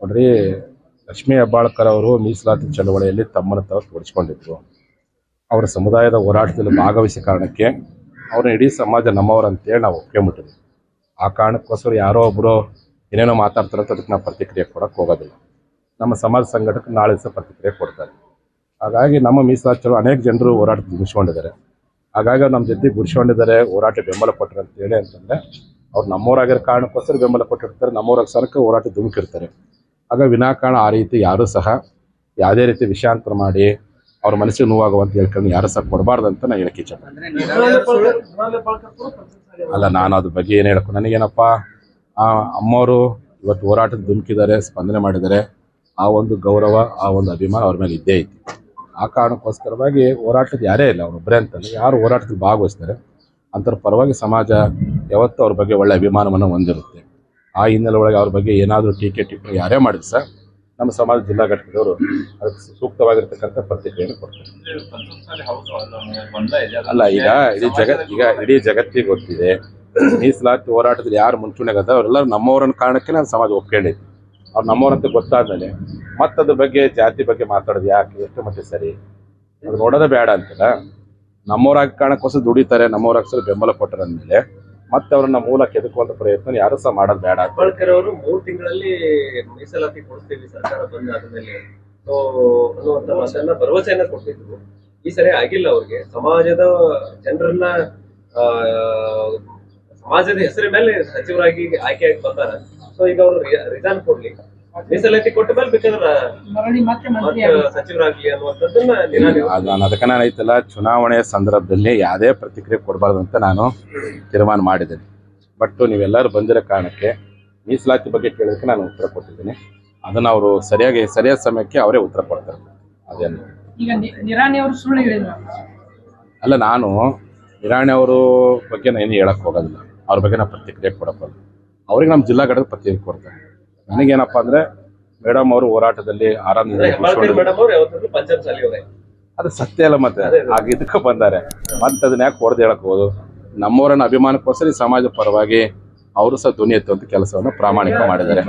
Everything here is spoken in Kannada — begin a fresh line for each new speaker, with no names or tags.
ನೋಡ್ರಿ, ಲಕ್ಷ್ಮೀ ಹೆಬ್ಬಾಳ್ಕರ್ ಅವರು ಮೀಸಲಾತಿ ಚಳವಳಿಯಲ್ಲಿ ತಮ್ಮನ್ನು ತಾವು ತೋರಿಸ್ಕೊಂಡಿದ್ರು. ಅವರ ಸಮುದಾಯದ ಹೋರಾಟದಲ್ಲಿ ಭಾಗವಹಿಸಿದ ಕಾರಣಕ್ಕೆ ಅವ್ರನ್ನ ಇಡೀ ಸಮಾಜ ನಮ್ಮವ್ರ ಅಂತ ಹೇಳಿ ನಾವು ಒಪ್ಕೊಂಬಿಟ್ಟಿದ್ವಿ. ಆ ಕಾರಣಕ್ಕೋಸ್ಕರ ಯಾರೋ ಒಬ್ಬರು ಏನೇನೋ ಮಾತಾಡ್ತಾರಂತ ಅದಕ್ಕೆ ನಾವು ಪ್ರತಿಕ್ರಿಯೆ ಕೊಡೋಕೆ ಹೋಗೋದಿಲ್ಲ. ನಮ್ಮ ಸಮಾಜ ಸಂಘಟಕ್ಕೆ ನಾಳೆ ದಿವಸ ಪ್ರತಿಕ್ರಿಯೆ ಕೊಡ್ತಾರೆ. ಹಾಗಾಗಿ ನಮ್ಮ ಮೀಸಲಾತಿ ಚಳವಳಿ ಅನೇಕ ಜನರು ಹೋರಾಟ ಮುಗಿಸ್ಕೊಂಡಿದ್ದಾರೆ ಹಾಗಾಗಿ ನಮ್ಮ ಜೊತೆ ಗುರಿಸ್ಕೊಂಡಿದ್ದಾರೆ, ಹೋರಾಟ ಬೆಂಬಲ ಕೊಟ್ಟರು ಅಂತೇಳಿ ಅಂತಂದರೆ ಅವ್ರು ನಮ್ಮೂರಾಗಿರೋ ಕಾರಣಕ್ಕೋಸ್ಕರ ಬೆಂಬಲ ಕೊಟ್ಟಿರ್ತಾರೆ, ನಮ್ಮೂರಾಗ ಸರ್ಕ ಹೋರಾಟ ಧುಮುಕಿರ್ತಾರೆ. ಆಗ ವಿನಾಕಾರಣ ಆ ರೀತಿ ಯಾರೂ ಸಹ ಯಾವುದೇ ರೀತಿ ವಿಷಾಂತರ ಮಾಡಿ ಅವ್ರ ಮನಸ್ಸಿಗೆ ನೋವಾಗುವಂತ ಹೇಳ್ಕೊಂಡು ಯಾರು ಸಹ ಕೊಡಬಾರ್ದು ಅಂತ ನಾನು ಹೇಳಕ್ಕೆ
ಇಚ್ಛೆ
ಅಲ್ಲ, ನಾನು ಅದ್ರ ಬಗ್ಗೆ ಏನು ಹೇಳಕ್ಕೆ ನನಗೇನಪ್ಪ, ಆ ಅಮ್ಮವರು ಇವತ್ತು ಹೋರಾಟ ಧುಮುಕಿದ್ದಾರೆ, ಸ್ಪಂದನೆ ಮಾಡಿದ್ದಾರೆ. ಆ ಒಂದು ಗೌರವ, ಆ ಒಂದು ಅಭಿಮಾನ ಅವ್ರ ಮೇಲೆ ಇದ್ದೇ ಐತಿ. ಆ ಕಾರಣಕ್ಕೋಸ್ಕರವಾಗಿ ಹೋರಾಟದ ಯಾರೇ ಇಲ್ಲ ಅವ್ರೊಬ್ಬರೇ ಅಂತಲ್ಲ, ಯಾರು ಹೋರಾಟದಲ್ಲಿ ಭಾಗವಹಿಸ್ತಾರೆ ಅಂತರ ಪರವಾಗಿ ಸಮಾಜ ಯಾವತ್ತೂ ಅವ್ರ ಬಗ್ಗೆ ಒಳ್ಳೆ ಅಭಿಮಾನವನ್ನು ಹೊಂದಿರುತ್ತೆ. ಆ ಹಿನ್ನೆಲೆ ಒಳಗೆ ಅವ್ರ ಬಗ್ಗೆ ಏನಾದರೂ ಟೀಕೆ ಟಿಪ್ಪಣಿ ಯಾರೇ ಮಾಡಿದ್ರು ಸರ್ ನಮ್ಮ ಸಮಾಜ ಜಿಲ್ಲಾ ಘಟಕದವರು ಅದಕ್ಕೆ ಸೂಕ್ತವಾಗಿರ್ತಕ್ಕಂಥ ಪ್ರತಿಕ್ರಿಯೆಯನ್ನು ಕೊಡ್ತಾರೆ. ಅಲ್ಲ, ಈಗ ಇಡೀ ಜಗತ್, ಈಗ ಇಡೀ ಜಗತ್ತಿಗೆ ಗೊತ್ತಿದೆ. ಮೀಸಲಾತಿ ಹೋರಾಟದಲ್ಲಿ ಯಾರು ಮುಂಚೂಣಿಗದ ಅವರೆಲ್ಲರೂ ನಮ್ಮವರನ್ನ ಕಾರಣಕ್ಕೆ ನಾನು ಸಮಾಜ ಒಪ್ಕೊಂಡಿದ್ದೆ ಅವ್ರು ನಮ್ಮವರಂತ ಗೊತ್ತಾದ್ಮೇಲೆ ಮತ್ತದ್ರ ಬಗ್ಗೆ, ಜಾತಿ ಬಗ್ಗೆ ಮಾತಾಡೋದು ಯಾಕೆ, ಎಷ್ಟು ಮತ್ತೆ ಸರಿ? ಅದು ನೋಡೋದೇ ಬೇಡ ಅಂತಲ್ಲ. ನಮ್ಮವರಾಗಿ ಕಾರಣಕ್ಕೋಸ್ಕರ ದುಡಿತಾರೆ, ನಮ್ಮವರಾಗ ಬೆಂಬಲ ಕೊಟ್ಟರೆ ಅಂದಮೇಲೆ ಮತ್ತೆ ಅವರನ್ನ ಮೂಲ ಕೆದಕುವಂತ ಪ್ರಯತ್ನ ಯಾರು ಸಹ ಮಾಡೋದು ಬೇಡ
ಅವರು ಮೂರ್ ತಿಂಗಳಲ್ಲಿ ಮೀಸಲಾತಿ ಕೊಡ್ತೀವಿ ಸರ್ಕಾರ ಬಂದಾದ್ಮೇಲೆ ಸೊ, ಅನ್ನುವಂತ ಭರವಸೆಯನ್ನ ಕೊಟ್ಟಿದ್ರು. ಈ ಸರಿ ಆಗಿಲ್ಲ ಅವ್ರಿಗೆ. ಸಮಾಜದ ಜನರನ್ನ ಸಮಾಜದ ಹೆಸರ ಮೇಲೆ ಸಚಿವರಾಗಿ ಆಯ್ಕೆ ಆಗಿ ಬರ್ತಾರೆ ಸೊ, ಈಗ ಅವರು ರಿಟರ್ನ್ ಕೊಡ್ಲಿ. ಮೀಸಲಾತಿ ಕೊಟ್ಟ ಮೇಲೆ ಬೇಕಾದ್ರೆ ಸಚಿವರಾಗ್ಲಿ ಅನ್ನುವಂಥದ್ದನ್ನ
ನಾನು ಅದಕ್ಕೆ ನಾನು ಐತಲ್ಲ ಚುನಾವಣೆ ಸಂದರ್ಭದಲ್ಲಿ ಯಾವುದೇ ಪ್ರತಿಕ್ರಿಯೆ ಕೊಡಬಾರ್ದು ಅಂತ ನಾನು ತೀರ್ಮಾನ ಮಾಡಿದ್ದೇನೆ. ಬಟ್ ನೀವೆಲ್ಲರೂ ಬಂದಿರೋ ಕಾರಣಕ್ಕೆ ಮೀಸಲಾತಿ ಬಗ್ಗೆ ಕೇಳೋದಕ್ಕೆ ನಾನು ಉತ್ತರ ಕೊಟ್ಟಿದ್ದೀನಿ. ಅದನ್ನು ಅವರು ಸರಿಯಾಗಿ ಸರಿಯಾದ ಸಮಯಕ್ಕೆ ಅವರೇ ಉತ್ತರ ಕೊಡ್ತಾರೆ. ಅದೇನು.
ಈಗ ನಿರಾಣಿ ಅವರು ಸುಳ್ಳು ಹೇಳಿದ್ರು.
ಅಲ್ಲ ನಾನು ನಿರಾಣಿ ಅವರು ಬಗ್ಗೆ ನಾನು ಏನು ಹೇಳಕ್ಕೆ ಹೋಗೋದಿಲ್ಲ. ಅವ್ರ ಬಗ್ಗೆ ನಾನು ಪ್ರತಿಕ್ರಿಯೆ ಕೊಡಬಾರ್ದು ಅವ್ರಿಗೆ ನಮ್ಮ ಜಿಲ್ಲಾ ಘಟಕ ಪ್ರತಿಕ್ರಿಯೆ ಕೊಡ್ತಾರೆ. ನನಗೇನಪ್ಪ ಅಂದ್ರೆ ಮೇಡಮ್ ಅವರು ಹೋರಾಟದಲ್ಲಿ
ಆರಾಮ್
ಅದು ಸತ್ಯ ಅಲ್ಲ ಮತ್ತೆ. ಆಗ ಇದಕ್ಕೆ ಬಂದಾರೆ. ಮತ್ತೆ ಅದನ್ನ ಯಾಕೆ ಹೊಡೆದು ಹೇಳಕ್ಬೋದು ನಮ್ಮವರನ್ನ ಅಭಿಮಾನಕ್ಕೋಸ್ಕರ ಈ ಸಮಾಜ ಪರವಾಗಿ ಅವರು ಸಹ ಧ್ವನಿ ಎತ್ತುವಂತ ಕೆಲಸವನ್ನು ಪ್ರಾಮಾಣಿಕ ಮಾಡಿದ್ದಾರೆ.